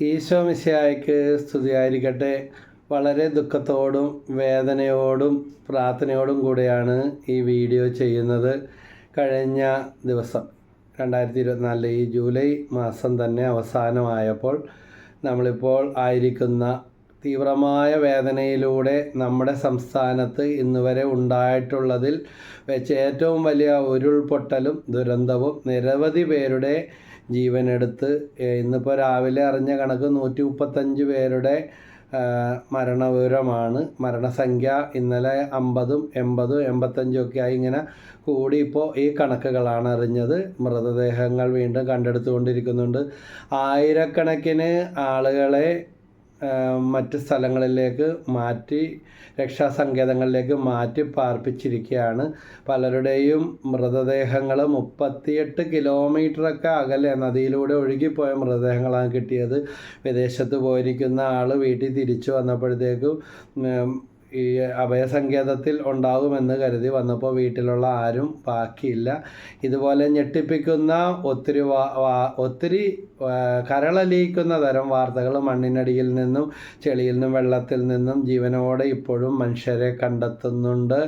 ഈശോ മിശിഹായ്ക്ക് സ്തുതിയായിരിക്കട്ടെ. വളരെ ദുഃഖത്തോടും വേദനയോടും പ്രാർത്ഥനയോടും കൂടെയാണ് ഈ വീഡിയോ ചെയ്യുന്നത്. കഴിഞ്ഞ ദിവസം രണ്ടായിരത്തി ഇരുപത്തിനാലിലെ ഈ ജൂലൈ മാസം തന്നെ അവസാനമായപ്പോൾ നമ്മളിപ്പോൾ ആയിരിക്കുന്ന തീവ്രമായ വേദനയിലൂടെ നമ്മുടെ സംസ്ഥാനത്ത് ഇന്നുവരെ ഉണ്ടായിട്ടുള്ളതിൽ വെച്ച് ഏറ്റവും വലിയ ഉരുൾപൊട്ടലും ദുരന്തവും നിരവധി പേരുടെ ജീവനെടുത്ത് ഇന്നിപ്പോൾ രാവിലെ അറിഞ്ഞ കണക്ക് നൂറ്റി മുപ്പത്തഞ്ച് പേരുടെ മരണവിവരമാണ്. മരണസംഖ്യ ഇന്നലെ അമ്പതും എൺപതും എൺപത്തഞ്ചും ഒക്കെ ആയി ഇങ്ങനെ കൂടി ഇപ്പോൾ ഈ കണക്കുകളാണ് അറിഞ്ഞത്. മൃതദേഹങ്ങൾ വീണ്ടും കണ്ടെടുത്തുകൊണ്ടിരിക്കുന്നുണ്ട്. ആയിരക്കണക്കിന് ആളുകളെ മറ്റ് സ്ഥലങ്ങളിലേക്ക് മാറ്റി രക്ഷാസങ്കേതങ്ങളിലേക്ക് മാറ്റി പാർപ്പിച്ചിരിക്കുകയാണ്. പലരുടെയും മൃതദേഹങ്ങൾ മുപ്പത്തിയെട്ട് കിലോമീറ്ററൊക്കെ അകലെ നദിയിലൂടെ ഒഴുകിപ്പോയ മൃതദേഹങ്ങളാണ് കിട്ടിയത്. വിദേശത്ത് പോയിരിക്കുന്ന ആൾ വീട്ടിൽ തിരിച്ചു വന്നപ്പോഴത്തേക്കും ഈ അഭയസങ്കേതത്തിൽ ഉണ്ടാകുമെന്ന് കരുതി വന്നപ്പോൾ വീട്ടിലുള്ള ആരും ബാക്കിയില്ല. ഇതുപോലെ ഞെട്ടിപ്പിക്കുന്ന ഒത്തിരി ഒത്തിരി കരളലിയിക്കുന്ന തരം വാർത്തകൾ മണ്ണിനടിയിൽ നിന്നും ചെളിയിൽ നിന്നും വെള്ളത്തിൽ നിന്നും ജീവനോടെ ഇപ്പോഴും മനുഷ്യരെ കണ്ടെത്തുന്നുണ്ട്.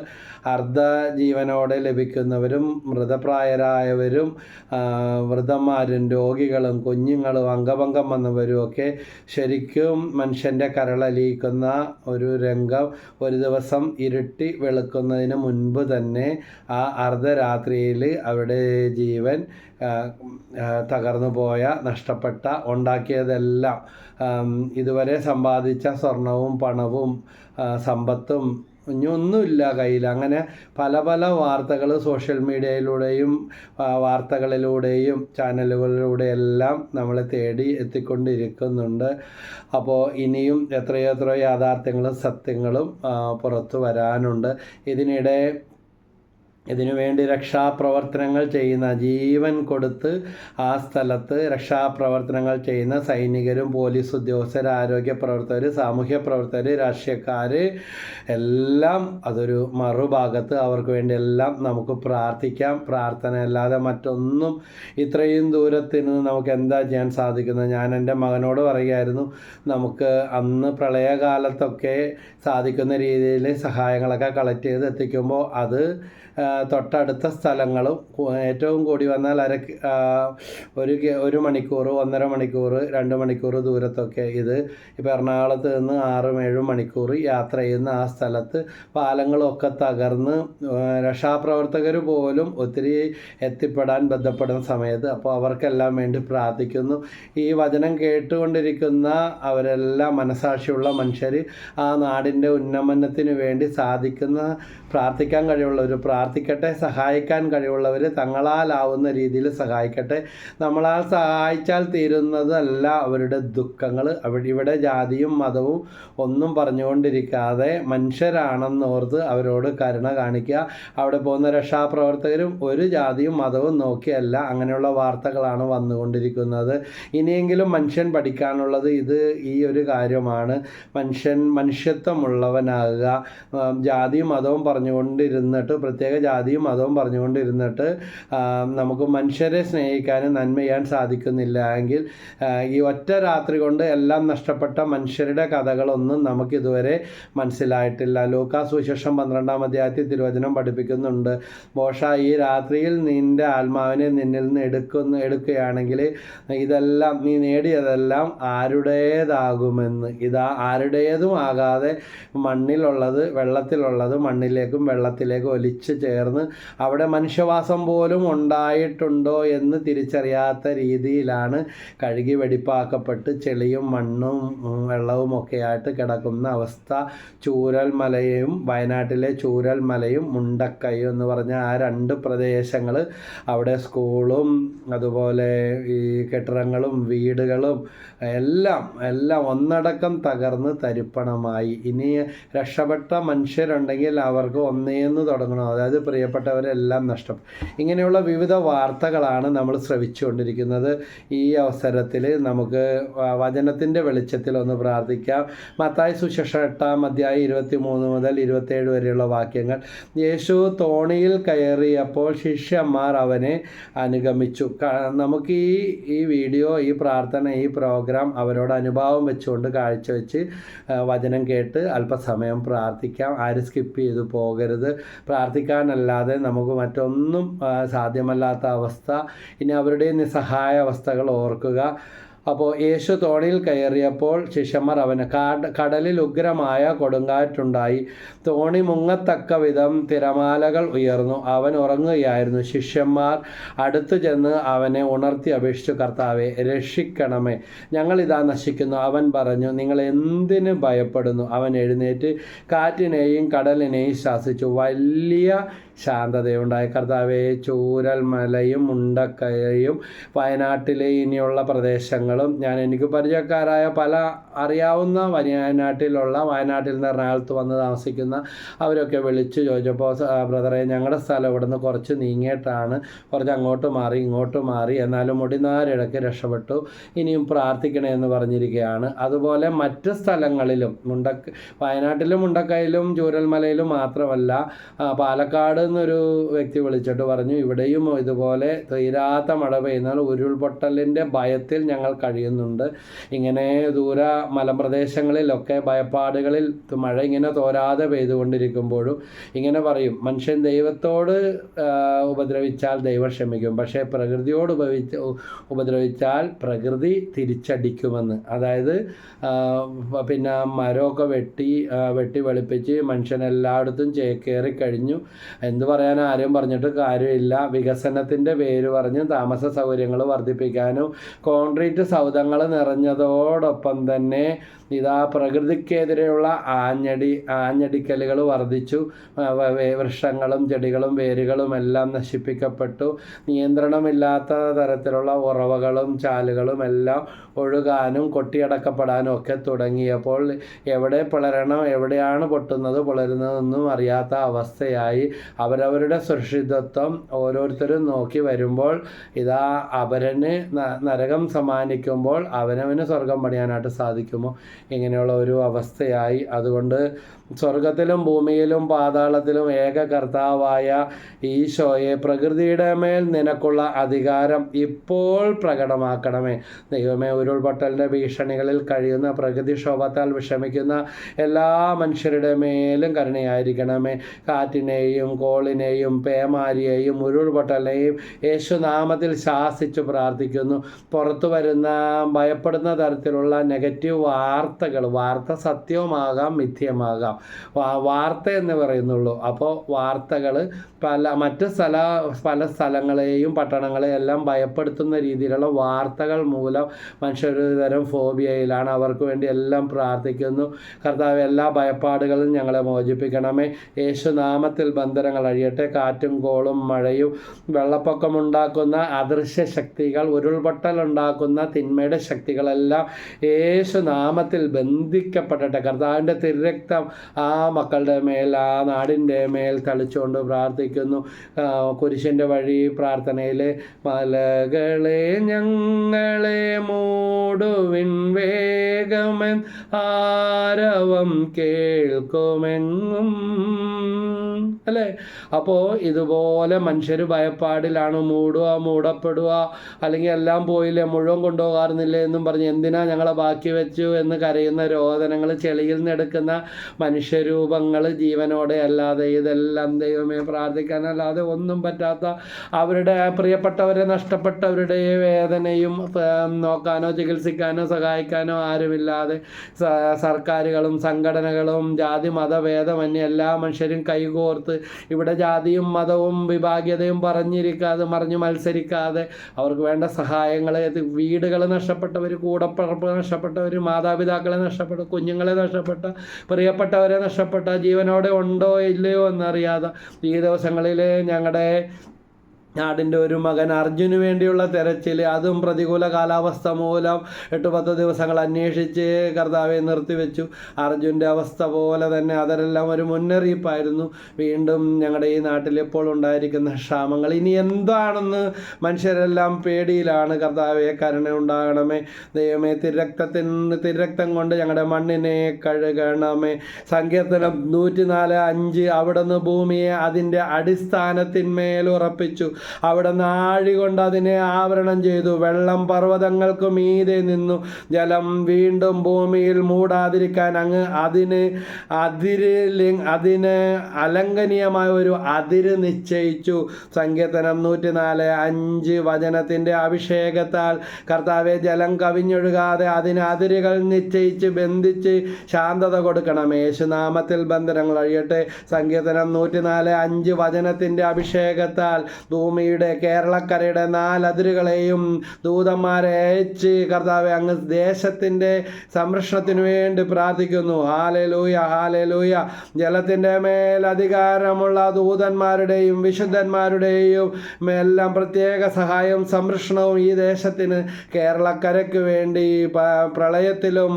അർദ്ധ ജീവനോടെ ലഭിക്കുന്നവരും മൃതപ്രായരായവരും വൃതന്മാരും രോഗികളും കുഞ്ഞുങ്ങളും അംഗഭംഗം വന്നവരും ഒക്കെ ശരിക്കും മനുഷ്യന്റെ കരളലിയിക്കുന്ന ഒരു രംഗം ഒരു ദിവസം ഇരുട്ടി വെളുക്കുന്നതിന് മുൻപ് തന്നെ ആ അർദ്ധരാത്രിയിൽ അവിടെ ജീവൻ തകർന്നു പോയ നഷ്ടപ്പെട്ട ഉണ്ടാക്കിയതെല്ലാം ഇതുവരെ സമ്പാദിച്ച സ്വർണവും പണവും സമ്പത്തും ഇനിയൊന്നുമില്ല കയ്യിൽ. അങ്ങനെ പല പല വാർത്തകൾ സോഷ്യൽ മീഡിയയിലൂടെയും വാർത്തകളിലൂടെയും ചാനലുകളിലൂടെയെല്ലാം നമ്മളെ തേടി എത്തിക്കൊണ്ടിരിക്കുന്നുണ്ട്. അപ്പോൾ ഇനിയും എത്രയോ എത്രയോ യാഥാർത്ഥ്യങ്ങളും സത്യങ്ങളും പുറത്തു വരാനുണ്ട്. ഇതിനിടെ ഇതിനുവേണ്ടി രക്ഷാപ്രവർത്തനങ്ങൾ ചെയ്യുന്ന ജീവൻ കൊടുത്ത് ആ സ്ഥലത്ത് രക്ഷാപ്രവർത്തനങ്ങൾ ചെയ്യുന്ന സൈനികരും പോലീസ് ഉദ്യോഗസ്ഥർ ആരോഗ്യ പ്രവർത്തകർ സാമൂഹ്യ പ്രവർത്തകർ രാഷ്ട്രീയക്കാർ എല്ലാം അതൊരു മറുഭാഗത്ത് അവർക്ക് വേണ്ടി എല്ലാം നമുക്ക് പ്രാർത്ഥിക്കാം. പ്രാർത്ഥന അല്ലാതെ മറ്റൊന്നും ഇത്രയും ദൂരത്തിന് നമുക്ക് എന്താ ചെയ്യാൻ സാധിക്കുന്നത്? ഞാൻ എന്റെ മകനോട് പറയുമായിരുന്നു നമുക്ക് അന്ന് പ്രളയകാലത്തൊക്കെ സാധിക്കുന്ന രീതിയിൽ സഹായങ്ങളൊക്കെ കളക്ട് ചെയ്ത് എത്തിക്കുമ്പോൾ അത് തൊട്ടടുത്ത സ്ഥലങ്ങളും ഏറ്റവും കൂടി വന്നാൽ അര ഒരു ഒരു മണിക്കൂർ ഒന്നര മണിക്കൂർ രണ്ട് മണിക്കൂർ ദൂരത്തൊക്കെ ഇത്. ഇപ്പോൾ എറണാകുളത്ത് നിന്ന് ആറും ഏഴും മണിക്കൂർ യാത്ര ചെയ്യുന്ന ആ സ്ഥലത്ത് പാലങ്ങളൊക്കെ തകർന്ന് രക്ഷാപ്രവർത്തകർ പോലും ഒത്തിരി എത്തിപ്പെടാൻ ബന്ധപ്പെടുന്ന സമയത്ത് അപ്പോൾ അവർക്കെല്ലാം വേണ്ടി പ്രാർത്ഥിക്കുന്നു. ഈ വചനം കേട്ടുകൊണ്ടിരിക്കുന്ന അവരെല്ലാം മനസാക്ഷിയുള്ള മനുഷ്യർ ആ നാടിന്റെ ഉന്നമനത്തിന് വേണ്ടി സാധിക്കുന്ന പ്രാർത്ഥിക്കാൻ കഴിവുള്ളവർ പ്രാർത്ഥിക്കട്ടെ സഹായിക്കാൻ കഴിവുള്ളവർ തങ്ങളാലാവുന്ന രീതിയിൽ സഹായിക്കട്ടെ. നമ്മളാൽ സഹായിച്ചാൽ തീരുന്നതല്ല അവരുടെ ദുഃഖങ്ങൾ ഇവിടെ ജാതിയും മതവും ഒന്നും പറഞ്ഞുകൊണ്ടിരിക്കാതെ മനുഷ്യരാണെന്നോർത്ത് അവരോട് കരുണ കാണിക്കുക. അവിടെ പോകുന്ന രക്ഷാപ്രവർത്തകരും ഒരു ജാതിയും മതവും നോക്കിയല്ല. അങ്ങനെയുള്ള വാർത്തകളാണ് വന്നുകൊണ്ടിരിക്കുന്നത്. ഇനിയെങ്കിലും മനുഷ്യൻ പഠിക്കാനുള്ളത് ഇത് ഈ ഒരു കാര്യമാണ്. മനുഷ്യൻ മനുഷ്യത്വമുള്ളവനാകുക. ജാതിയും മതവും പറഞ്ഞുകൊണ്ടിരുന്നിട്ട് പ്രത്യേക ജാതിയും മതവും പറഞ്ഞുകൊണ്ടിരുന്നിട്ട് നമുക്ക് മനുഷ്യരെ സ്നേഹിക്കാനും നന്മ ചെയ്യാൻ സാധിക്കുന്നില്ല എങ്കിൽ ഈ ഒറ്റ രാത്രി കൊണ്ട് എല്ലാം നഷ്ടപ്പെട്ട മനുഷ്യരുടെ കഥകളൊന്നും നമുക്കിതുവരെ മനസ്സിലായിട്ടില്ല. ലൂക്കാ സുശേഷം പന്ത്രണ്ടാം അധ്യായത്തിൽ തിരുവചനം പഠിപ്പിക്കുന്നുണ്ട് ബോഷ ഈ രാത്രിയിൽ നിന്റെ ആത്മാവിനെ നിന്നിൽ നിന്ന് എടുക്കുന്ന എടുക്കുകയാണെങ്കിൽ ഇതെല്ലാം നീ നേടിയതെല്ലാം ആരുടേതാകുമെന്ന്. ഇതാ ആരുടേതും ആകാതെ മണ്ണിലുള്ളത് വെള്ളത്തിലുള്ളത് മണ്ണിലേക്കും വെള്ളത്തിലേക്കും ഒലിച്ച് ചേർന്ന് അവിടെ മനുഷ്യവാസം പോലും ഉണ്ടായിട്ടുണ്ടോ എന്ന് തിരിച്ചറിയാത്ത രീതിയിലാണ് കഴുകി വെടിപ്പാക്കപ്പെട്ട് ചെളിയും മണ്ണും വെള്ളവും ഒക്കെ ആയിട്ട് കിടക്കുന്ന അവസ്ഥ. ചൂരൽ മലയും വയനാട്ടിലെ ചൂരൽ മലയും മുണ്ടക്കയും എന്ന് പറഞ്ഞ ആ രണ്ട് പ്രദേശങ്ങൾ അവിടെ സ്കൂളും അതുപോലെ ഈ കെട്ടിടങ്ങളും വീടുകളും എല്ലാം എല്ലാം ഒന്നടക്കം തകർന്ന് തരിപ്പണമായി. ഇനി രക്ഷപ്പെട്ട മനുഷ്യരുണ്ടെങ്കിൽ അവർക്ക് ഒന്നേന്ന് തുടങ്ങണം. അതായത് പ്രിയപ്പെട്ടവരെല്ലാം നഷ്ടം. ഇങ്ങനെയുള്ള വിവിധ വാർത്തകളാണ് നമ്മൾ ശ്രവിച്ചുകൊണ്ടിരിക്കുന്നത്. ഈ അവസരത്തിൽ നമുക്ക് വചനത്തിന്റെ വെളിച്ചത്തിൽ ഒന്ന് പ്രാർത്ഥിക്കാം. മത്തായി സുശേഷ എട്ടാം അധ്യായം ഇരുപത്തി മൂന്ന് മുതൽ ഇരുപത്തേഴ് വരെയുള്ള വാക്യങ്ങൾ. യേശു തോണിയിൽ കയറിയപ്പോൾ ശിഷ്യന്മാർ അവനെ അനുഗമിച്ചു. നമുക്ക് ഈ ഈ വീഡിയോ ഈ പ്രാർത്ഥന ഈ പ്രോഗ്രാം അവരോട് അനുഭാവം വെച്ചുകൊണ്ട് കാഴ്ചവെച്ച് വചനം കേട്ട് അല്പസമയം പ്രാർത്ഥിക്കാം. ആരും സ്കിപ്പ് ചെയ്തു പോകരുത്. പ്രാർത്ഥിക്കാനല്ലാതെ നമുക്ക് മറ്റൊന്നും സാധ്യമല്ലാത്ത അവസ്ഥ. ഇനി അവരുടെ നിസ്സഹായ അവസ്ഥകൾ ഓർക്കുക. അപ്പോൾ യേശു തോണിയിൽ കയറിയപ്പോൾ ശിഷ്യന്മാർ അവന് കടലിൽ ഉഗ്രമായ കൊടുങ്കാറ്റുണ്ടായി. തോണി മുങ്ങത്തക്ക വിധം തിരമാലകൾ ഉയർന്നു. അവൻ ഉറങ്ങുകയായിരുന്നു. ശിഷ്യന്മാർ അടുത്തു ചെന്ന് അവനെ ഉണർത്തി അപേക്ഷിച്ചു കർത്താവെ രക്ഷിക്കണമേ. ഞങ്ങളിതാ നശിക്കുന്നു. അവൻ പറഞ്ഞു നിങ്ങൾ എന്തിന് ഭയപ്പെടുന്നു? അവൻ എഴുന്നേറ്റ് കാറ്റിനെയും കടലിനെയും ശാസിച്ചു. വലിയ ശാന്തതയുണ്ടായ. കർത്താവെ ചൂരൽ മലയും മുണ്ടക്കയും വയനാട്ടിലെ ഇനിയുള്ള പ്രദേശങ്ങളും ഞാൻ എനിക്ക് പരിചയക്കാരായ പല അറിയാവുന്ന വയനാട്ടിലുള്ള വയനാട്ടിൽ നിന്ന് എറണാകുളത്ത് വന്ന് താമസിക്കുന്ന അവരൊക്കെ വിളിച്ച് ചോദിച്ചപ്പോൾ ബ്രദറെ ഞങ്ങളുടെ സ്ഥലം ഇവിടുന്ന് കുറച്ച് നീങ്ങിയിട്ടാണ്. കുറച്ച് അങ്ങോട്ട് മാറി ഇങ്ങോട്ട് മാറി. എന്നാലും മുടിനാരിടയ്ക്ക് രക്ഷപ്പെട്ടു. ഇനിയും പ്രാർത്ഥിക്കണേ എന്ന് പറഞ്ഞിരിക്കുകയാണ് അതുപോലെ മറ്റ് സ്ഥലങ്ങളിലും മുണ്ടക്ക് വയനാട്ടിലും മുണ്ടക്കയിലും ചൂരൽമലയിലും മാത്രമല്ല പാലക്കാട് എന്നൊരു വ്യക്തി വിളിച്ചിട്ട് പറഞ്ഞു ഇവിടെയും ഇതുപോലെ തീരാത്ത മഴ പെയ്യുന്നാൽ ഉരുൾപൊട്ടലിന്റെ ഭയത്തിൽ ഞങ്ങൾ കഴിയുന്നുണ്ട്. ഇങ്ങനെ ദൂര മലമ്പ്രദേശങ്ങളിലൊക്കെ ഭയപ്പാടുകളിൽ മഴ ഇങ്ങനെ തോരാതെ പെയ്തുകൊണ്ടിരിക്കുമ്പോഴും ഇങ്ങനെ പറയും മനുഷ്യൻ ദൈവത്തോട് ഉപദ്രവിച്ചാൽ ദൈവം ക്ഷമിക്കും. പക്ഷേ പ്രകൃതിയോട് ഉപവിച്ച് ഉപദ്രവിച്ചാൽ പ്രകൃതി തിരിച്ചടിക്കുമെന്ന്. അതായത് പിന്നെ മരമൊക്കെ വെട്ടി വെട്ടി വെളുപ്പിച്ച് മനുഷ്യൻ ചേക്കേറി കഴിഞ്ഞു. എന്ത് പറയാൻ ആരും പറഞ്ഞിട്ട് കാര്യമില്ല. വികസനത്തിന്റെ പേര് പറഞ്ഞ് താമസ സൗകര്യങ്ങൾ വർദ്ധിപ്പിക്കാനും കോൺക്രീറ്റ് സൗധങ്ങൾ നിറഞ്ഞതോടൊപ്പം തന്നെ ഇതാ പ്രകൃതിക്കെതിരെയുള്ള ആഞ്ഞടി ആഞ്ഞടിക്കലുകൾ വർദ്ധിച്ചു. വൃക്ഷങ്ങളും ചെടികളും വേരുകളും എല്ലാം നശിപ്പിക്കപ്പെട്ടു. നിയന്ത്രണമില്ലാത്ത തരത്തിലുള്ള ഉറവകളും ചാലുകളും എല്ലാം ഒഴുകാനും കൊട്ടിയടക്കപ്പെടാനും ഒക്കെ തുടങ്ങിയപ്പോൾ എവിടെ പിളരണം എവിടെയാണ് പൊട്ടുന്നത് പിളരുന്നതെന്നും അറിയാത്ത അവസ്ഥയായി അവരവരുടെ സുരക്ഷിതത്വം ഓരോരുത്തരും നോക്കി വരുമ്പോൾ ഇതാ അവരന് നരകം സമ്മാനിക്കുമ്പോൾ അവനവന് സ്വർഗം പണിയാനായിട്ട് സാധിക്കുമോ? ഇങ്ങനെയുള്ള ഒരു അവസ്ഥയായി. അതുകൊണ്ട് സ്വർഗത്തിലും ഭൂമിയിലും പാതാളത്തിലും ഏക കർത്താവായ ഈശോയെ പ്രകൃതിയുടെ മേൽ നിനക്കുള്ള അധികാരം ഇപ്പോൾ പ്രകടമാക്കണമേ. ദൈവമേ ഉരുൾപൊട്ടലിന്റെ ഭീഷണികളിൽ കഴിയുന്ന പ്രകൃതിക്ഷോഭത്താൽ വിഷമിക്കുന്ന എല്ലാ മനുഷ്യരുടെ മേലും കരുണയായിരിക്കണമേ. കാറ്റിനെയും കോളിനെയും പേമാരിയെയും ഉരുൾപൊട്ടലിനെയും യേശുനാമത്തിൽ ശാസിച്ചു പ്രാർത്ഥിക്കുന്നു. പുറത്തു വരുന്ന ഭയപ്പെടുന്ന തരത്തിലുള്ള നെഗറ്റീവ് വാർത്തകൾ വാർത്ത സത്യവുമാകാം മിഥ്യമാകാം. വാർത്ത എന്ന് പറയുന്നുള്ളൂ. അപ്പോൾ വാർത്തകൾ പല മറ്റ് സ്ഥല പല സ്ഥലങ്ങളെയും പട്ടണങ്ങളെയും എല്ലാം ഭയപ്പെടുത്തുന്ന രീതിയിലുള്ള വാർത്തകൾ മൂലം മനുഷ്യർ തരം ഫോബിയയിലാണ്. അവർക്ക് വേണ്ടി എല്ലാം പ്രാർത്ഥിക്കുന്നു. കർത്താവ് എല്ലാ ഭയപ്പാടുകളും ഞങ്ങളെ മോചിപ്പിക്കണമേ. യേശുനാമത്തിൽ ബന്ധനങ്ങൾ അഴിയട്ടെ. കാറ്റും കോളും മഴയും വെള്ളപ്പൊക്കമുണ്ടാക്കുന്ന അദൃശ്യ ശക്തികൾ ഉരുൾപൊട്ടൽ ഉണ്ടാക്കുന്ന തിന്മയുടെ ശക്തികളെല്ലാം യേശുനാമത്തിൽ ബന്ധിക്കപ്പെടട്ടെ. കർത്താവിന്റെ തിരക്തം ആ മക്കളുടെ മേൽ ആ നാടിന്റെ മേൽ തളിച്ചുകൊണ്ട് പ്രാർത്ഥിക്കുന്നു. കുരിശിന്റെ വഴി പ്രാർത്ഥനയിൽ മലകളെ ഞങ്ങളെ മൂടുവിൻ വേഗമൻ ആരവം കേൾക്കുമെന്നും അല്ലേ? അപ്പോൾ ഇതുപോലെ മനുഷ്യർ ഭയപ്പാടിലാണ് മൂടുക മൂടപ്പെടുക അല്ലെങ്കിൽ എല്ലാം പോയില്ലേ മുഴുവൻ കൊണ്ടുപോകാറുന്നില്ലേ എന്നും പറഞ്ഞ് എന്തിനാ ഞങ്ങളെ ബാക്കി വെച്ചു എന്ന് കരയുന്ന രോദനങ്ങൾ ചെളിയിൽ നിന്ന് എടുക്കുന്ന മനുഷ്യരൂപങ്ങൾ ജീവനോടെ അല്ലാതെ ഇതെല്ലാം ദൈവമേ പ്രാർത്ഥിക്കാനല്ലാതെ ഒന്നും പറ്റാത്ത അവരുടെ പ്രിയപ്പെട്ടവരെ നഷ്ടപ്പെട്ടവരുടെ വേദനയും നോക്കാനോ ചികിത്സിക്കാനോ സഹായിക്കാനോ ആരുമില്ലാതെ സർക്കാരുകളും സംഘടനകളും ജാതി മതഭേദമന്യേ എല്ലാ മനുഷ്യരും കൈകോർത്ത് ഇവിടെ ജാതിയും മതവും വിഭാഗ്യതയും പറഞ്ഞിരിക്കാതെ മറിഞ്ഞു മത്സരിക്കാതെ അവർക്ക് വേണ്ട സഹായങ്ങൾ വീടുകൾ നഷ്ടപ്പെട്ടവർ കൂടപ്പറപ്പ് നഷ്ടപ്പെട്ടവർ മാതാപിതാക്കളെ നഷ്ടപ്പെട്ട കുഞ്ഞുങ്ങളെ നഷ്ടപ്പെട്ട പ്രിയപ്പെട്ടവരെ നഷ്ടപ്പെട്ട ജീവനോടെ ഉണ്ടോ ഇല്ലയോ എന്നറിയാതെ ഈ ദിവസങ്ങളിൽ ഞങ്ങളുടെ നാടിന്റെ ഒരു മകൻ അർജുന് വേണ്ടിയുള്ള തെരച്ചിൽ അതും പ്രതികൂല കാലാവസ്ഥ മൂലം എട്ട് പത്ത് ദിവസങ്ങൾ അന്വേഷിച്ച് കർത്താവെ നിർത്തിവെച്ചു. അർജുന്റെ അവസ്ഥ പോലെ തന്നെ അതെല്ലാം ഒരു മുന്നറിയിപ്പായിരുന്നു. വീണ്ടും ഞങ്ങളുടെ ഈ നാട്ടിൽ ഇപ്പോൾ ഉണ്ടായിരിക്കുന്ന ക്ഷാമങ്ങൾ ഇനി എന്താണെന്ന് മനുഷ്യരെല്ലാം പേടിയിലാണ്. കർത്താവെ കരുണ ഉണ്ടാകണമേ. ദൈവമേ തിരക്തത്തിന് തിരക്തം കൊണ്ട് ഞങ്ങളുടെ മണ്ണിനെ കഴുകണമേ. സങ്കീർത്തനം നൂറ്റിനാല് അഞ്ച് അവിടുന്ന് ഭൂമിയെ അതിന്റെ അടിസ്ഥാനത്തിന്മേൽ ഉറപ്പിച്ചു. അവിടെ നാഴി കൊണ്ട് അതിനെ ആവരണം ചെയ്തു. വെള്ളം പർവതങ്ങൾക്ക് മീതെ നിന്നു. ജലം വീണ്ടും ഭൂമിയിൽ മൂടാതിരിക്കാൻ അങ്ങ് അതിന് അതിര് അതിന് അലംഘനീയമായ ഒരു അതിര് നിശ്ചയിച്ചു. സങ്കീർത്തനം നൂറ്റിനാല്. അഞ്ച് വചനത്തിന്റെ അഭിഷേകത്താൽ കർത്താവെ ജലം കവിഞ്ഞൊഴുകാതെ അതിന് അതിരുകൾ നിശ്ചയിച്ച് ബന്ധിച്ച് ശാന്തത കൊടുക്കണം. യേശുനാമത്തിൽ ബന്ധനങ്ങൾ അഴിയട്ടെ. സങ്കീർത്തനം നൂറ്റിനാല്. അഞ്ച് വചനത്തിന്റെ അഭിഷേകത്താൽ ഭൂമിയുടെ കേരളക്കരയുടെ നാലതിരുകളെയും ദൂതന്മാരെ അയച്ച് കർത്താവ് അങ്ങ് ദേശത്തിന്റെ സംരക്ഷണത്തിന് വേണ്ടി പ്രാർത്ഥിക്കുന്നു. Hallelujah hallelujah. ജലത്തിന്റെ മേൽ അധികാരമുള്ള ദൂതന്മാരുടെയും വിശുദ്ധന്മാരുടെയും എല്ലാം പ്രത്യേക സഹായവും സംരക്ഷണവും ഈ ദേശത്തിന് കേരളക്കരയ്ക്ക് വേണ്ടി പ്രളയത്തിലും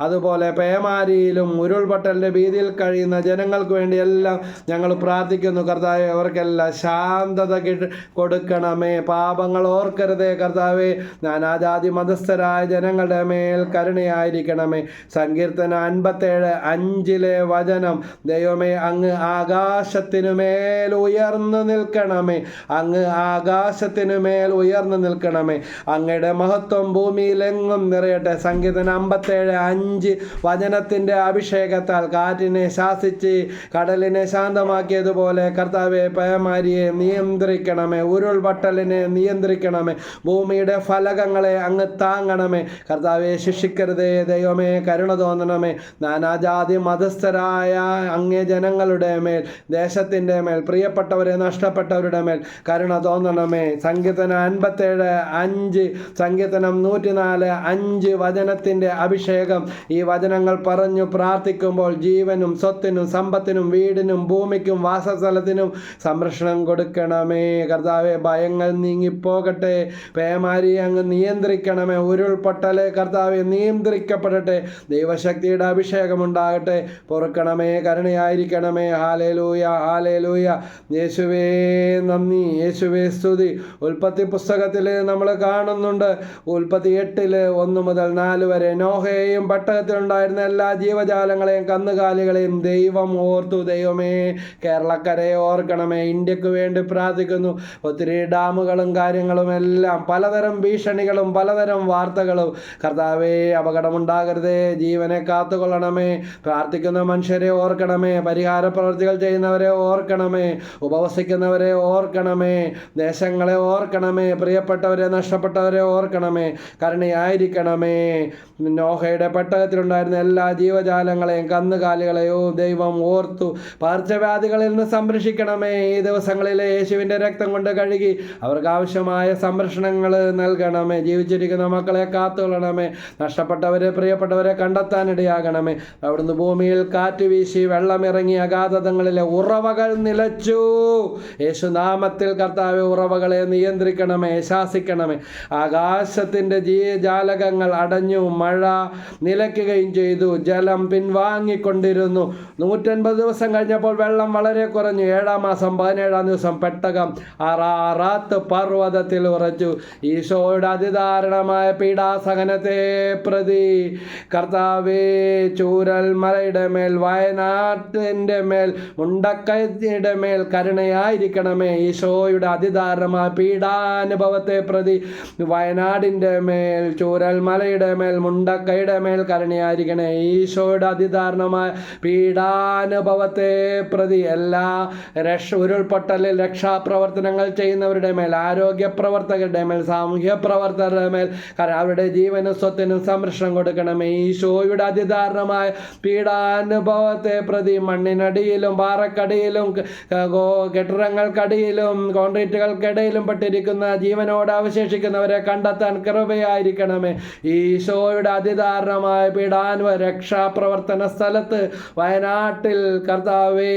അതുപോലെ പേമാരിയിലും ഉരുൾപൊട്ടലിന്റെ ഭീതിയിൽ കഴിയുന്ന ജനങ്ങൾക്ക് വേണ്ടി എല്ലാം ഞങ്ങൾ പ്രാർത്ഥിക്കുന്നു. കർത്താവ് അവർക്കെല്ലാം ശാന്തത കിട്ട കൊടുക്കണമേ. പാപങ്ങൾ ഓർക്കരുതേ കർത്താവേ. നാനാജാതി മതസ്ഥരായ ജനങ്ങളുടെ മേൽ കരുണയായിരിക്കണമേ. സങ്കീർത്തന അൻപത്തേഴ് അഞ്ചിലെ വചനം. ദൈവമേ അങ്ങ് ആകാശത്തിനു മേൽ ഉയർന്നു നിൽക്കണമേ. അങ്ങ് ആകാശത്തിനു മേൽ ഉയർന്നു നിൽക്കണമേ. അങ്ങയുടെ മഹത്വം ഭൂമിയിലെങ്ങും നിറയട്ടെ. സങ്കീർത്തന അമ്പത്തേഴ് അഞ്ച് വചനത്തിന്റെ അഭിഷേകത്താൽ കാറ്റിനെ ശാസിച്ച് കടലിനെ ശാന്തമാക്കിയതുപോലെ കർത്താവെ പേമാരിയെ നിയന്ത്രിക്കണമേ ഉരുൾപൊട്ടലിനെ നിയന്ത്രിക്കണമേ ഭൂമിയുടെ ഫലകങ്ങളെ അങ്ങ് താങ്ങണമേ. കർത്താവെ ശിക്ഷിക്കരുതേ ദൈവമേ കരുണ തോന്നണമേ. നാനാജാതി മതസ്ഥരായ അങ്ങേ ജനങ്ങളുടെ മേൽ ദേശത്തിന്റെ മേൽ പ്രിയപ്പെട്ടവരെ നഷ്ടപ്പെട്ടവരുടെ മേൽ കരുണ തോന്നണമേ. സങ്കീർത്തനം അൻപത്തേഴ് അഞ്ച് സങ്കീർത്തനം നൂറ്റിനാല് അഞ്ച് വചനത്തിന്റെ അഭിഷേകം. ഈ വചനങ്ങൾ പറഞ്ഞു പ്രാർത്ഥിക്കുമ്പോൾ ജീവനും സ്വത്തിനും സമ്പത്തിനും വീടിനും ഭൂമിക്കും വാസസ്ഥലത്തിനും സംരക്ഷണം കൊടുക്കണമേ. കർത്താവെ ഭയങ്ങൾ നീങ്ങിപ്പോകട്ടെ. പേമാരി അങ്ങ് നിയന്ത്രിക്കണമേ. ഉരുൾപൊട്ടലെ കർത്താവെ നിയന്ത്രിക്കപ്പെടട്ടെ. ദൈവശക്തിയുടെ അഭിഷേകം ഉണ്ടാകട്ടെ. പൊറുക്കണമേ കരുണയായിരിക്കണമേ. ഹാലേലൂയ ഹാലേലൂയ യേശുവേ നന്ദി. യേശുവേ സ്തുതി. ഉൽപ്പത്തി പുസ്തകത്തിൽ നമ്മൾ കാണുന്നുണ്ട്. ഉൽപ്പത്തി എട്ടിൽ ഒന്ന് മുതൽ നാല് വരെ നോഹയെയും പട്ടകത്തിലുണ്ടായിരുന്ന എല്ലാ ജീവജാലങ്ങളെയും കന്നുകാലികളെയും ദൈവം ഓർത്തു. ദൈവമേ കേരളക്കരയെ ഓർക്കണമേ. ഇന്ത്യയ്ക്ക് വേണ്ടി പ്രാർത്ഥിക്കുന്നു. ഒത്തിരി ഡാമുകളും കാര്യങ്ങളും എല്ലാം പലതരം ഭീഷണികളും പലതരം വാർത്തകളും. കർത്താവേ അപകടമുണ്ടാകരുതേ. ജീവനെ കാത്തുകൊള്ളണമേ. പ്രാർത്ഥിക്കുന്ന മനുഷ്യരെ ഓർക്കണമേ. പരിഹാര പ്രവൃത്തികൾ ചെയ്യുന്നവരെ ഓർക്കണമേ. ഉപവസിക്കുന്നവരെ ഓർക്കണമേ. ദേശങ്ങളെ ഓർക്കണമേ. പ്രിയപ്പെട്ടവരെ നഷ്ടപ്പെട്ടവരെ ഓർക്കണമേ. കരുണയായിരിക്കണമേ. നോഹയുടെ പെട്ടകത്തിലുണ്ടായിരുന്ന എല്ലാ ജീവജാലങ്ങളെയും കന്നുകാലികളെയോ ദൈവം ഓർത്തു പകർച്ചവ്യാധികളിൽ നിന്ന് സംരക്ഷിക്കണമേ. ഈ ദിവസങ്ങളിലെ യേശുവിന്റെ രക്തം കൊണ്ട് കഴുകി അവർക്ക് ആവശ്യമായ സംരക്ഷണങ്ങൾ നൽകണമേ. ജീവിച്ചിരിക്കുന്ന മക്കളെ കാത്തുകൊള്ളണമേ. നഷ്ടപ്പെട്ടവരെ പ്രിയപ്പെട്ടവരെ കണ്ടെത്താനിടയാകണമേ. അവിടുന്ന് ഭൂമിയിൽ കാറ്റ് വീശി വെള്ളമിറങ്ങി അഗാധതങ്ങളിലെ ഉറവകൾ നിലച്ചു. യേശുനാമത്തിൽ കർത്താവ് ഉറവകളെ നിയന്ത്രിക്കണമേ ശാസിക്കണമേ. ആകാശത്തിന്റെ ജീ ജാലകങ്ങൾ അടഞ്ഞു മഴ നിലയ്ക്കുകയും ചെയ്തു. ജലം പിൻവാങ്ങിക്കൊണ്ടിരുന്നു. നൂറ്റൻപത് ദിവസം കഴിഞ്ഞപ്പോൾ വെള്ളം വളരെ കുറഞ്ഞു. ഏഴാം മാസം പതിനേഴാം ദിവസം പെട്ടകം അറാറാത്ത് പർവതത്തിൽ ഉറച്ചു. ഈശോയുടെ അതിദാരുണമായ പീഡാസഹനത്തെ പ്രതി കർത്താവേ ചൂരൽ മലയുടെ മേൽ വയനാട്ടിന്റെ മേൽ മുണ്ടക്കയുടെ മേൽ കരുണയായിരിക്കണമേ. ഈശോയുടെ അതിദാരുണമായ പീഡാനുഭവത്തെ പ്രതി വയനാടിന്റെ മേൽ ചൂരൽ മലയുടെ മേൽ മുണ്ടക്കയുടെ മേൽ കരുണയായിരിക്കണേ. ഈശോയുടെ അതിദാരുണമായ പീഡാനുഭവത്തെ പ്രതി എല്ലാ രക്ഷ ഉരുൾപൊട്ടലിൽ രക്ഷാപ്രവർത്തനങ്ങൾ ചെയ്യുന്നവരുടെ മേൽ ആരോഗ്യ പ്രവർത്തകരുടെ മേൽ സാമൂഹ്യ പ്രവർത്തകരുടെ മേൽ കാരണം അവരുടെ ജീവനും സ്വത്തിനും സംരക്ഷണം കൊടുക്കണമേ. ഈശോയുടെ അതിദാരണമായ പീഡാനുഭവത്തെ പ്രതി മണ്ണിനടിയിലും പാറക്കടിയിലും കെട്ടിടങ്ങൾക്കടിയിലും കോൺക്രീറ്റുകൾക്കിടയിലും പെട്ടിരിക്കുന്ന ജീവനോട് അവശേഷിക്കുന്നവരെ കണ്ടെത്താൻ കൃപയായിരിക്കണമേ. ഈശോയുടെ അതിദാരണമായ പീഡാനുഭവ രക്ഷാപ്രവർത്തന സ്ഥലത്ത് വയനാട്ടിൽ കർത്താവേ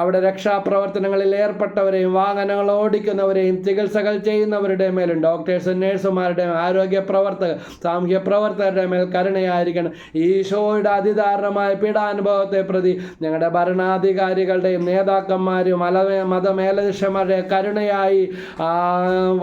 അവിടെ രക്ഷാപ്രവർത്തനങ്ങളിൽ ഏർപ്പെട്ടവരെയും വാഹനങ്ങൾ ഓടിക്കുന്നവരെയും ചികിത്സകൾ ചെയ്യുന്നവരുടെ മേലും ഡോക്ടേഴ്സും നേഴ്സുമാരുടെയും ആരോഗ്യ പ്രവർത്തകർ സാമൂഹ്യ പ്രവർത്തകരുടെ മേൽ കരുണയായിരിക്കണം. ഈശോയുടെ അതിദാരുണമായ പീഡാനുഭവത്തെ പ്രതി ഞങ്ങളുടെ ഭരണാധികാരികളുടെയും നേതാക്കന്മാരും മല മതമേലധ്യക്ഷന്മാരുടെ കരുണയായി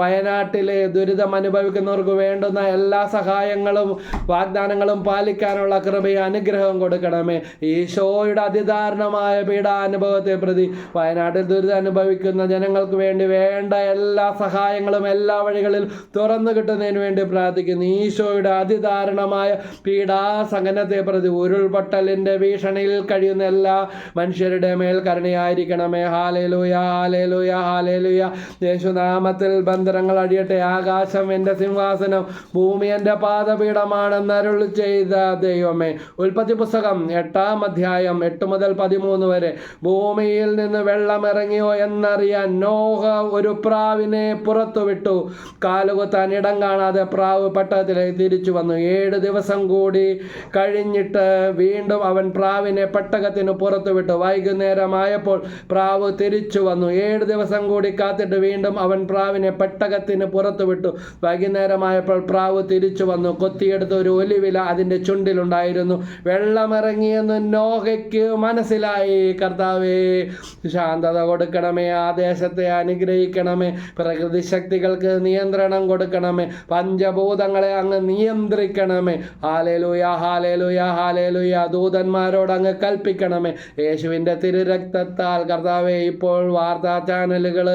വയനാട്ടിലെ ദുരിതം അനുഭവിക്കുന്നവർക്ക് വേണ്ടുന്ന എല്ലാ സഹായങ്ങളും വാഗ്ദാനങ്ങളും പാലിക്കാനുള്ള കൃപയും അനുഗ്രഹം കൊടുക്കണമേ. ഈശോയുടെ അതിദാരുണമായ പീഡാനുഭവത്തെ പ്രതി വയനാട്ടിൽ ദുരിതം അനുഭവിക്കുന്ന ജനങ്ങൾക്ക് വേണ്ടി വേണ്ട എല്ലാ സഹായങ്ങളും എല്ലാ വഴികളിൽ തുറന്നു കിട്ടുന്നതിന് വേണ്ടി പ്രാർത്ഥിക്കുന്നു. ഈശോയുടെ അതിദാരുണമായ പീഡാസഹനത്തെ പ്രതി ഉരുൾപൊട്ടലിന്റെ ഭീഷണിയിൽ കഴിയുന്ന എല്ലാ മനുഷ്യരുടെ മേൽ കരുണയായിരിക്കണമേ. ഹാലേലൂയ ഹാലേലൂയ ഹാലേലൂയ യേശുനാമത്തിൽ ബന്ധനങ്ങൾ അടിയട്ടെ. ആകാശം എന്റെ സിംഹാസനം ഭൂമി എന്റെ പാദപീഠമാണെന്ന് അരുൾ ചെയ്ത ദൈവമേ. ഉൽപ്പത്തി പുസ്തകം എട്ടാം അധ്യായം എട്ട് മുതൽ പതിമൂന്ന് വരെ. ഭൂമിയിൽ നിന്ന് വെള്ളം ഇറങ്ങിയോ എന്നറിയാൻ നോഹ ഒരു പ്രാവിനെ പുറത്തുവിട്ടു. കാലുകുത്താൻ ഇടം കാണാതെ പ്രാവ് പട്ടണത്തിലേക്ക് തിരിച്ചു വന്നു. ഏഴ് ദിവസം കൂടി കഴിഞ്ഞിട്ട് വീണ്ടും അവൻ പ്രാവിനെ പെട്ടകത്തിന് പുറത്തുവിട്ടു. വൈകുന്നേരമായപ്പോൾ പ്രാവ് തിരിച്ചു വന്നു. ഏഴ് ദിവസം കൂടി കാത്തിട്ട് വീണ്ടും അവൻ പ്രാവിനെ പെട്ടകത്തിന് പുറത്തുവിട്ടു. വൈകുന്നേരമായപ്പോൾ പ്രാവ് തിരിച്ചു വന്നു. കൊത്തിയെടുത്ത ഒരു ഒലിവില അതിന്റെ ചുണ്ടിലുണ്ടായിരുന്നു. വെള്ളമിറങ്ങിയെന്ന് നോഹയ്ക്ക് മനസ്സിലായി. കർത്താവേ ശാന്തത കൊടുക്കണമേ ആ ദേശത്തെ അനുഗ്രഹിക്കണമേ. പ്രകൃതി ശക്തികൾക്ക് നിയന്ത്രണം കൊടുക്കണമേ. പഞ്ചഭൂതങ്ങളെ അങ്ങ് നിയന്ത്രിക്കണമേ. ഹാലേലുയ ഹാലേലുയ ഹാലേലുയ ദൂതന്മാരോട് അങ്ങ് കൽപ്പിക്കണമേ. യേശുവിന്റെ തിരുരക്തത്താൽ കർത്താവെ ഇപ്പോൾ വാർത്താ ചാനലുകൾ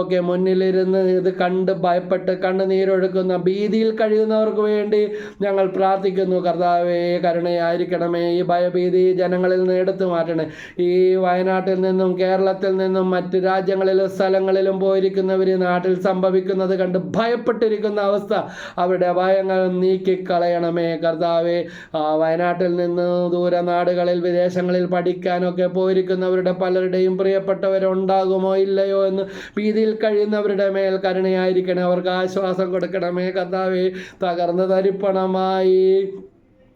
ഒക്കെ മുന്നിലിരുന്ന് ഇത് കണ്ട് ഭയപ്പെട്ട് കണ്ണുനീരൊഴുക്കുന്ന ഭീതിയിൽ കഴിയുന്നവർക്ക് വേണ്ടി ഞങ്ങൾ പ്രാർത്ഥിക്കുന്നു. കർത്താവെ കരുണയായിരിക്കണമേ. ഈ ഭയഭീതി ജനങ്ങളിൽ നിന്ന് എടുത്തു മാറ്റണേ. ഈ വയനാട്ടിൽ നിന്നും കേരളത്തിൽ നിന്നും മറ്റ് രാജ്യങ്ങളിലും സ്ഥലങ്ങളിലും പോയിരിക്കുന്നവർ നാട്ടിൽ സംഭവിക്കുന്നത് കണ്ട് ഭയപ്പെട്ടിരിക്കുന്ന അവസ്ഥ. അവരുടെ ഭയങ്ങൾ നീക്കിക്കളയണമേ കർത്താവെ. വയനാട്ടിൽ നിന്ന് ദൂരനാടുകളിൽ വിദേശങ്ങളിൽ പഠിക്കാനൊക്കെ പോയിരിക്കുന്നവരുടെ പലരുടെയും പ്രിയപ്പെട്ടവരുണ്ടാകുമോ ഇല്ലയോ എന്ന് ഭീതിയിൽ കഴിയുന്നവരുടെ മേൽ കരുണയായിരിക്കണേ. അവർക്ക് ആശ്വാസം കൊടുക്കണമേ കർത്താവെ. തകർന്ന് തരിപ്പണമായി.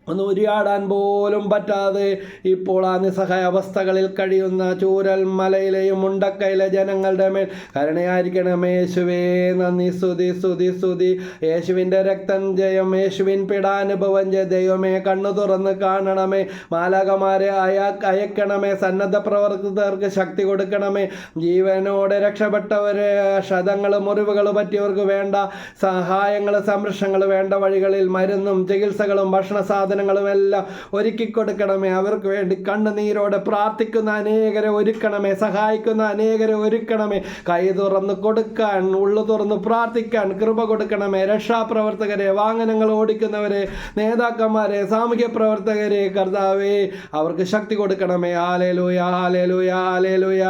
ഒന്ന് ഉരിയാടാൻ പോലും പറ്റാതെ ഇപ്പോൾ ആ നിസ്സഹായ അവസ്ഥകളിൽ കഴിയുന്ന ചൂരൽ മലയിലെയും മുണ്ടക്കയിലെ ജനങ്ങളുടെ മേൽ കരുണയായിരിക്കണം യേശുവേ. നന്ദി സ്തുതി സ്തുതി സ്തുതി. യേശുവിന്റെ രക്തം ജയം യേശുവിൻ പിടാനുഭവം ജയ. ദൈവമേ കണ്ണു തുറന്ന് കാണണമേ. മാലാകമാരെ അയാ അയക്കണമേ. സന്നദ്ധ പ്രവർത്തകർക്ക് ശക്തി കൊടുക്കണമേ. ജീവനോടെ രക്ഷപ്പെട്ടവരെ ക്ഷതങ്ങൾ മുറിവുകൾ പറ്റിയവർക്ക് വേണ്ട സഹായങ്ങൾ സംരക്ഷണങ്ങൾ വേണ്ട വഴികളിൽ മരുന്നും ചികിത്സകളും ഭക്ഷണ എല്ലാം ഒരുക്കി കൊടുക്കണമേ അവർക്ക് വേണ്ടി കണ്ണുനീരോടെ പ്രാർത്ഥിക്കുന്ന അനേകരെ ഒരുക്കണമേ. സഹായിക്കുന്ന അനേകരെ ഒരുക്കണമേ. കൈ തുറന്ന് കൊടുക്കാൻ ഉള്ളു തുറന്ന് പ്രാർത്ഥിക്കാൻ കൃപ കൊടുക്കണമേ. രക്ഷാപ്രവർത്തകരെ വാഹനങ്ങൾ ഓടിക്കുന്നവരെ നേതാക്കന്മാരെ സാമൂഹ്യ പ്രവർത്തകരെ കർത്താവേ അവർക്ക് ശക്തി കൊടുക്കണമേ. ആലേലൂയ ആലേലൂയ ആലേലൂയ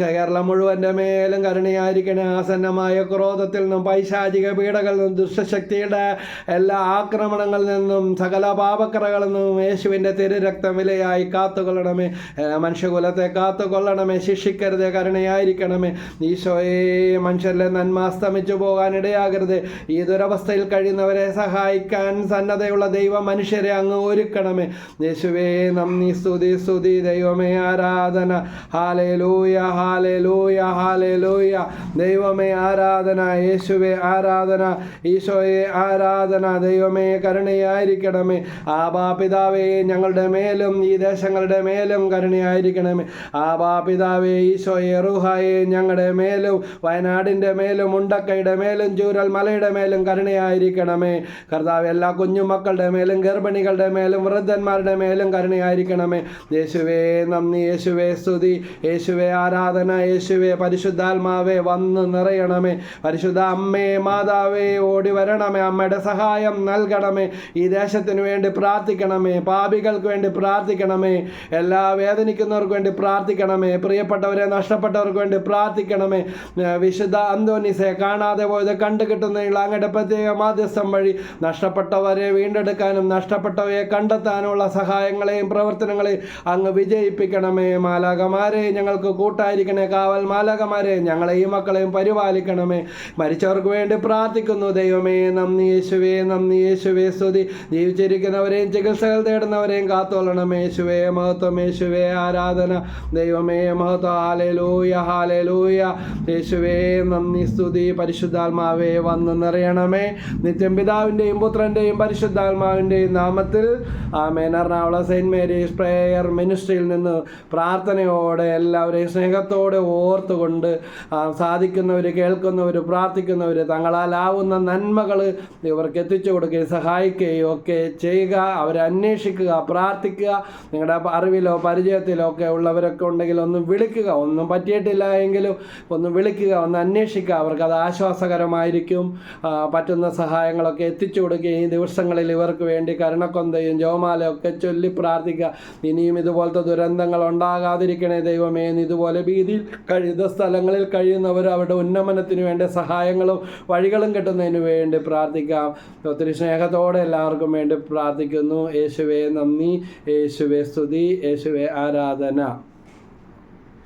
കേരളം മുഴുവന്റെ മേലും കരുണയായിരിക്കണേ. ആസന്നമായ ക്രോധത്തിൽ നിന്നും പൈശാചിക പീഡകളിൽ നിന്നും ദുഷ്ടശക്തിയുടെ എല്ലാ ആക്രമണങ്ങളിൽ നിന്നും സകല പാപക്കറകളിൽ നിന്നും യേശുവിന്റെ തിരുരക്തമിലയായി കാത്തുകൊള്ളണമേ. മനുഷ്യകുലത്തെ കാത്തുകൊള്ളണമേ. ശിക്ഷിക്കരുത് കരുണയായിരിക്കണമേ. ഈശോയെ മനുഷ്യരിലെ നന്മ അസ്തമിച്ചു പോകാൻ ഇടയാകരുത് ഈ ദുരവസ്ഥയിൽ കഴിയുന്നവരെ സഹായിക്കാൻ സന്നദ്ധയുള്ള ദൈവ മനുഷ്യരെ അങ്ങ് ഒരുക്കണമേ. യേശുവേ നന്ദി സ്തുതി സ്തുതി ദൈവമേ ആരാധന. ഹാലേ ലൂയ ഹാലേ ലൂയ ഹാലേ ലൂയ ദൈവമേ ആരാധന. യേശുവേ ആരാധന. ഈശോയെ ആരാധന. ദൈവമേ കരുണയായിരിക്കണമേ. ആബാ പിതാവേ ഞങ്ങളുടെ മേലും ഈ ദേശങ്ങളുടെ മേലും കരുണയായിരിക്കണമേ. ആബാ പിതാവേ ഈശോയെ റുഹായെ ഞങ്ങളുടെ മേലും വയനാടിന്റെ മേലും ഉണ്ടക്കയുടെ മേലും ചൂരൽ മലയുടെ മേലും കരുണയായിരിക്കണമേ. കർത്താവ് എല്ലാ കുഞ്ഞുമക്കളുടെ മേലും ഗർഭിണികളുടെ മേലും വൃദ്ധന്മാരുടെ മേലും കരുണയായിരിക്കണമേ. യേശുവേ നന്ദി യേശുവേ സ്തുതി. യേശുവേ ആരാധന യേശുവേ പരിശുദ്ധാത്മാവേ വന്ന് നിറയണമേ. പരിശുദ്ധ അമ്മേ മാതാവേ ഓടി വരണമേ. അമ്മയുടെ സഹായം നൽകണമേ. ഈ ദേശത്തിന് വേണ്ടി പ്രാർത്ഥിക്കണമേ. പാപികൾക്ക് വേണ്ടി പ്രാർത്ഥിക്കണമേ. എല്ലാ വേദനിക്കുന്നവർക്ക് വേണ്ടി പ്രാർത്ഥിക്കണമേ. പ്രിയപ്പെട്ടവരെ നഷ്ടപ്പെട്ടവർക്ക് വേണ്ടി പ്രാർത്ഥിക്കണമേ. വിശുദ്ധ അന്തോനിസെ കാണാതെ പോയത് കണ്ടു കിട്ടുന്നതിനുള്ള അങ്ങയുടെ പ്രത്യേക മാധ്യസ്ഥം വഴി നഷ്ടപ്പെട്ടവരെ വീണ്ടെടുക്കാനും നഷ്ടപ്പെട്ടവരെ കണ്ടെത്താനുള്ള സഹായങ്ങളെയും പ്രവർത്തനങ്ങളെയും അങ്ങ് വിജയിപ്പിക്കണമേ. മാലാകമാരെ ഞങ്ങൾക്ക് കൂട്ടായിരിക്കണേ. കാവൽ മാലാകമാരെ ഞങ്ങളെയും മക്കളെയും പരിപാലിക്കണമേ. മരിച്ചവർക്ക് വേണ്ടി പ്രാർത്ഥിക്കുന്നു ദൈവമേ. നന്ദി യേശുവേ നന്ദി യേശുവേ സ്തുതി. ജീവിച്ചിരിക്കുന്ന തേടുന്നവരെയും ചികിത്സകൾ തേടുന്നവരെയും കാത്തോളണം. യേശുവേ മഹത്വം യേശുവേ ആരാധന ദൈവമേ മഹത്വ. ഹാലലൂയ ഹാലലൂയ യേശുവേ നന്ദി സ്തുതി. പരിശുദ്ധാത്മാവേ വന്ന് നിറയണമേ. നിത്യം പിതാവിന്റെയും പുത്രന്റെയും പരിശുദ്ധാത്മാവിന്റെയും നാമത്തിൽ. Amen. Ernakulam saint Mary's prayer മിനിസ്ട്രിയിൽ നിന്ന് പ്രാർത്ഥനയോടെ എല്ലാവരെയും സ്നേഹത്തോടെ ഓർത്തുകൊണ്ട് സാധിക്കുന്നവർ കേൾക്കുന്നവർ പ്രാർത്ഥിക്കുന്നവർ തങ്ങളാലാവുന്ന നന്മകൾ ഇവർക്ക് എത്തിച്ചു കൊടുക്കുകയും സഹായിക്കുകയും ഒക്കെ ചെയ്യുക. അവരെ അന്വേഷിക്കുക പ്രാർത്ഥിക്കുക നിങ്ങളുടെ അറിവിലോ പരിചയത്തിലോ ഒക്കെ ഉള്ളവരൊക്കെ ഉണ്ടെങ്കിൽ ഒന്ന് വിളിക്കുക. ഒന്നും പറ്റിയിട്ടില്ല എങ്കിലും ഒന്ന് വിളിക്കുക ഒന്ന് അന്വേഷിക്കുക. അവർക്ക് അത് ആശ്വാസകരമായിരിക്കും. പറ്റുന്ന സഹായങ്ങളൊക്കെ എത്തിച്ചു കൊടുക്കുകയും ഈ ദിവസങ്ങളിൽ ഇവർക്ക് വേണ്ടി കരുണക്കൊന്തയും ജോമാലയൊക്കെ ചൊല്ലി പ്രാർത്ഥിക്കുക. ഇനിയും ഇതുപോലത്തെ ദുരന്തങ്ങൾ ഉണ്ടാകാതിരിക്കണേ ദൈവമേ ഇതുപോലെ ഭീതിയിൽ കഴിയുന്ന സ്ഥലങ്ങളിൽ കഴിയുന്നവർ അവരുടെ ഉന്നമനത്തിന് വേണ്ട സഹായങ്ങളും വഴികളും കിട്ടുന്നതിന് വേണ്ടി പ്രാർത്ഥിക്കാം. ഒത്തിരി സ്നേഹത്തോടെ എല്ലാവർക്കും വേണ്ടി പ്രാർത്ഥിക്കുന്നു യേശുവേ നന്ദി. യേശുവേ സ്തുതി. യേശുവേ ആരാധന.